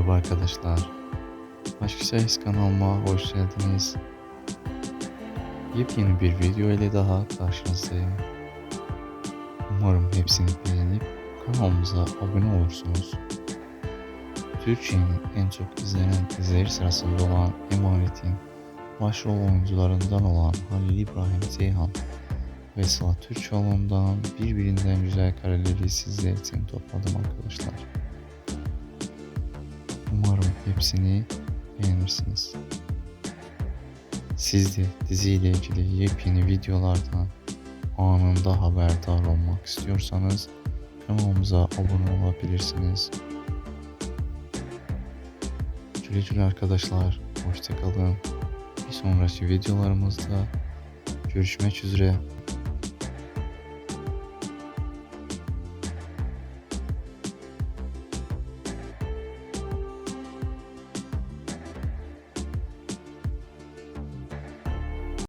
Merhaba arkadaşlar. Aşk Sayıs kanalıma hoş geldiniz. Yepyeni bir video ile daha karşınızdayım. Umarım hepsini beğenip kanalımıza abone olursunuz. Türkiye'nin en çok izlenen dizileri sırasında olan Emanet'in başrol oyuncularından olan Halil İbrahim Ceyhan ve Sıla Türkoğlu'ndan birbirinden güzel kareleri sizler için topladım arkadaşlar. Hepsini beğenirsiniz. Siz de diziyle ilgili yepyeni videolardan anında haberdar olmak istiyorsanız kanalımıza abone olabilirsiniz. Güle güle arkadaşlar. Hoşçakalın. Bir sonraki videolarımızda görüşmek üzere.